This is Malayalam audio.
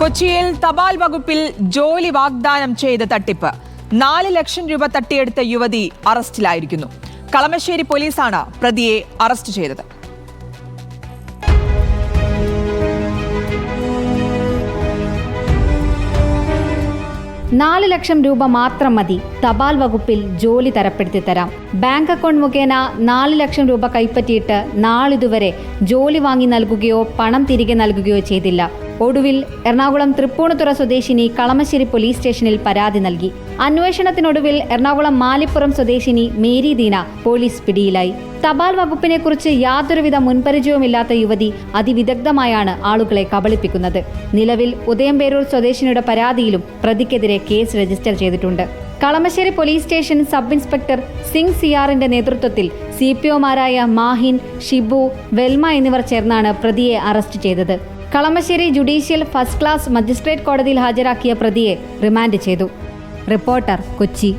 കൊച്ചിയിൽ തപാൽ വകുപ്പിൽ ജോലി വാഗ്ദാനം ചെയ്ത് തട്ടിപ്പ്. നാല് ലക്ഷം രൂപ തട്ടിയെടുത്ത യുവതി അറസ്റ്റിലായിരിക്കുന്നു. കളമശ്ശേരി പോലീസാണ് പ്രതിയെ അറസ്റ്റ് ചെയ്തത്. നാല് ലക്ഷം രൂപ മാത്രം മതി. തപാൽ വകുപ്പിൽ ജോലി തരപ്പെടുത്തി തരാം. ബാങ്ക് അക്കൗണ്ട് മുഖേന നാല് ലക്ഷം രൂപ കൈപ്പറ്റിയിട്ട് നാളിതുവരെ ജോലി വാങ്ങി നൽകുകയോ പണം തിരികെ നൽകുകയോ ചെയ്തില്ല. ഒടുവിൽ എറണാകുളം തൃപ്പൂണിത്തുറ സ്വദേശിനി കളമശ്ശേരി പോലീസ് സ്റ്റേഷനിൽ പരാതി നൽകി. അന്വേഷണത്തിനൊടുവിൽ എറണാകുളം മാലിപ്പുറം സ്വദേശിനി മേരി ദീന പോലീസ് പിടിയിലായി. തപാൽ വകുപ്പിനെ കുറിച്ച് യാതൊരുവിധ മുൻപരിചയവുമില്ലാത്ത യുവതി അതിവിദഗ്ധമായാണ് ആളുകളെ കബളിപ്പിക്കുന്നത്. നിലവിൽ ഉദയംപേരൂർ സ്വദേശിനിയുടെ പരാതിയിലും പ്രതിക്കെതിരെ കേസ് രജിസ്റ്റർ ചെയ്തിട്ടുണ്ട്. Kalamassery police station sub inspector Singh സിയാറിന്റെ നേതൃത്വത്തിൽ സി പി ഒമാരായ മാഹിൻ ഷിബു വെൽമ എന്നിവർ ചേർന്നാണ് പ്രതിയെ അറസ്റ്റ് ചെയ്തത്. Kalamassery judicial first class magistrate കോടതിയിൽ ഹാജരാക്കിയ പ്രതിയെ റിമാൻഡ് ചെയ്തു. റിപ്പോർട്ടർ കൊച്ചി.